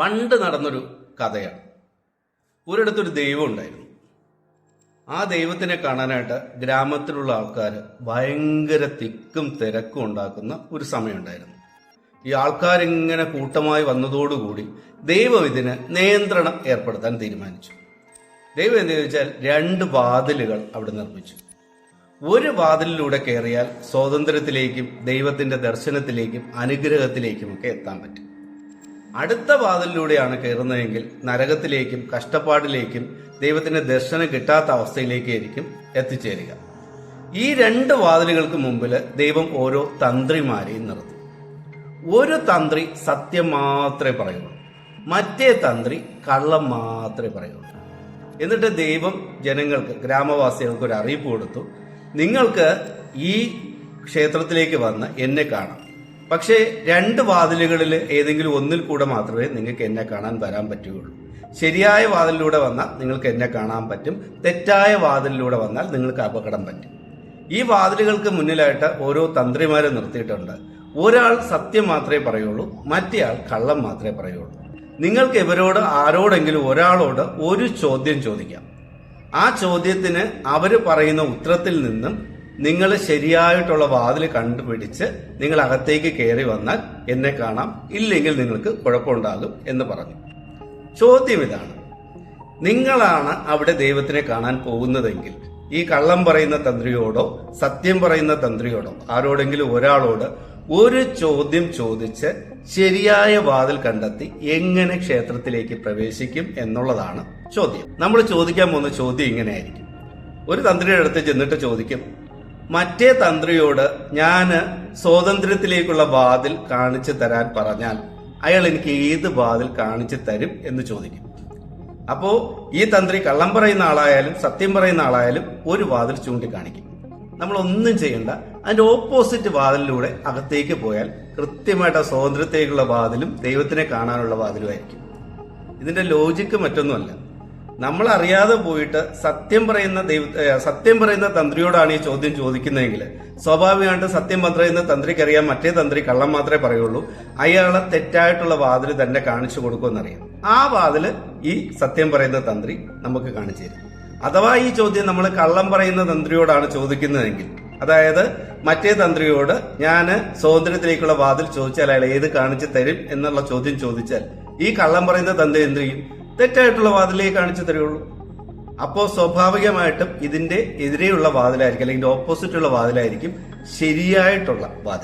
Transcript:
പണ്ട് നടന്നൊരു കഥയാണ്. ഒരിടത്തൊരു ദൈവം ഉണ്ടായിരുന്നു. ആ ദൈവത്തിനെ കാണാനായിട്ട് ഗ്രാമത്തിലുള്ള ആൾക്കാർ ഭയങ്കര തിക്കും തിരക്കും ഉണ്ടാക്കുന്ന ഒരു സമയമുണ്ടായിരുന്നു ഈ ആൾക്കാരിങ്ങനെ കൂട്ടമായി വന്നതോടുകൂടി ദൈവം ഇതിന് നിയന്ത്രണം ഏർപ്പെടുത്താൻ തീരുമാനിച്ചു. ദൈവം എന്ന് ചോദിച്ചാൽ രണ്ട് വാതിലുകൾ അവിടെ നിർമ്മിച്ചു. ഒരു വാതിലിലൂടെ കയറിയാൽ സ്വാതന്ത്ര്യത്തിലേക്കും ദൈവത്തിന്റെ ദർശനത്തിലേക്കും അനുഗ്രഹത്തിലേക്കും ഒക്കെ എത്താൻ പറ്റും. അടുത്ത വാതിലിലൂടെയാണ് കയറുന്നതെങ്കിൽ നരകത്തിലേക്കും കഷ്ടപ്പാടിലേക്കും ദൈവത്തിന്റെ ദർശനം കിട്ടാത്ത അവസ്ഥയിലേക്കായിരിക്കും എത്തിച്ചേരുക. ഈ രണ്ട് വാതിലുകൾക്ക് മുമ്പിൽ ദൈവം ഓരോ തന്ത്രിമാരെയും നിർത്തി. ഒരു തന്ത്രി സത്യം മാത്രമേ പറയുള്ളൂ. മറ്റേ തന്ത്രി കള്ളം മാത്രമേ പറയുള്ളൂ. എന്നിട്ട് ദൈവം ജനങ്ങൾക്ക് ഗ്രാമവാസികൾക്ക് ഒരു അറിയിപ്പ് കൊടുത്തു. നിങ്ങൾക്ക് ഈ ക്ഷേത്രത്തിലേക്ക് വന്ന് എന്നെ കാണാം. പക്ഷേ രണ്ട് വാതിലുകളിൽ ഏതെങ്കിലും ഒന്നിൽ കൂടെ മാത്രമേ നിങ്ങൾക്ക് എന്നെ കാണാൻ വരാൻ പറ്റുകയുള്ളൂ. ശരിയായ വാതിലിലൂടെ വന്നാൽ നിങ്ങൾക്ക് എന്നെ കാണാൻ പറ്റും. തെറ്റായ വാതിലിലൂടെ വന്നാൽ നിങ്ങൾക്ക് അപകടം പറ്റും. ഈ വാതിലുകൾക്ക് മുന്നിലായിട്ട് ഓരോ തന്ത്രിമാരെ നിർത്തിയിട്ടുണ്ട്. ഒരാൾ സത്യം മാത്രമേ പറയുള്ളൂ മറ്റേയാൾ കള്ളം മാത്രമേ പറയുള്ളൂ. നിങ്ങൾക്ക് ഇവരോട് ആരോടെങ്കിലും ഒരാളോട് ഒരു ചോദ്യം ചോദിക്കാം. ആ ചോദ്യത്തിന് അവർ പറയുന്ന ഉത്തരത്തിൽ നിന്നും നിങ്ങൾ ശരിയായിട്ടുള്ള വാതിൽ കണ്ടുപിടിച്ച് നിങ്ങൾ അകത്തേക്ക് കയറി വന്നാൽ എന്നെ കാണാം. ഇല്ലെങ്കിൽ നിങ്ങൾക്ക് കുഴപ്പമുണ്ടാകും എന്ന് പറഞ്ഞു. ചോദ്യം ഇതാണ്. നിങ്ങളാണ് അവിടെ ദൈവത്തിനെ കാണാൻ പോകുന്നതെങ്കിൽ ഈ കള്ളം പറയുന്ന തന്ത്രിയോടോ സത്യം പറയുന്ന തന്ത്രിയോടോ ആരോടെങ്കിലും ഒരാളോട് ഒരു ചോദ്യം ചോദിച്ച് ശരിയായ വാതിൽ കണ്ടെത്തി എങ്ങനെ ക്ഷേത്രത്തിലേക്ക് പ്രവേശിക്കും എന്നുള്ളതാണ് ചോദ്യം. നമ്മൾ ചോദിക്കാൻ പോകുന്ന ചോദ്യം ഇങ്ങനെയായിരിക്കും. ഒരു തന്ത്രിയുടെ അടുത്ത് ചെന്നിട്ട് ചോദിക്കും മറ്റേ തന്ത്രിയോട് ഞാൻ സ്വാതന്ത്ര്യത്തിലേക്കുള്ള വാതിൽ കാണിച്ചു തരാൻ പറഞ്ഞാൽ അയാൾ എനിക്ക് ഏത് വാതിൽ കാണിച്ചു തരും എന്ന് ചോദിക്കും. അപ്പോ ഈ തന്ത്രി കള്ളം പറയുന്ന ആളായാലും സത്യം പറയുന്ന ആളായാലും ഒരു വാതിൽ ചൂണ്ടിക്കാണിക്കും. നമ്മൾ ഒന്നും ചെയ്യണ്ട. അതിന്റെ ഓപ്പോസിറ്റ് വാതിലിലൂടെ അകത്തേക്ക് പോയാൽ കൃത്യമായിട്ട് ആ സ്വാതന്ത്ര്യത്തേക്കുള്ള വാതിലും ദൈവത്തിനെ കാണാനുള്ള വാതിലുമായിരിക്കും ഇതിന്റെ ലോജിക്ക് മറ്റൊന്നുമല്ല. നമ്മൾ അറിയാതെ പോയിട്ട് സത്യം പറയുന്ന ദൈവ സത്യം പറയുന്ന തന്ത്രിയോടാണ് ഈ ചോദ്യം ചോദിക്കുന്നതെങ്കിൽ സ്വാഭാവികമായിട്ട് സത്യം പറയുന്ന തന്ത്രിക്ക് അറിയാം മറ്റേ തന്ത്രി കള്ളം മാത്രമേ പറയുള്ളൂ. അയാളെ തെറ്റായിട്ടുള്ള വാതിൽ തന്നെ കാണിച്ചു കൊടുക്കുമെന്നറിയാം. ആ വാതിൽ ഈ സത്യം പറയുന്ന തന്ത്രി നമുക്ക് കാണിച്ചു തരും. അഥവാ ഈ ചോദ്യം നമ്മൾ കള്ളം പറയുന്ന തന്ത്രിയോടാണ് ചോദിക്കുന്നതെങ്കിൽ അതായത് മറ്റേ തന്ത്രിയോട് ഞാൻ സ്വാതന്ത്ര്യത്തിലേക്കുള്ള വാതിൽ ചോദിച്ചാൽ അയാൾ ഏത് കാണിച്ചു തരും എന്നുള്ള ചോദ്യം ചോദിച്ചാൽ ഈ കള്ളം പറയുന്ന തന്ത്രി എന്ത് ചെയ്യും? തെറ്റായിട്ടുള്ള വാതിലേ കാണിച്ചു തരുള്ളൂ അപ്പോൾ സ്വാഭാവികമായിട്ടും ഇതിന്റെ എതിരെയുള്ള വാതിലായിരിക്കും അല്ലെങ്കിൽ ഓപ്പോസിറ്റ് ഉള്ള വാതിലായിരിക്കും ശരിയായിട്ടുള്ള വാതിൽ.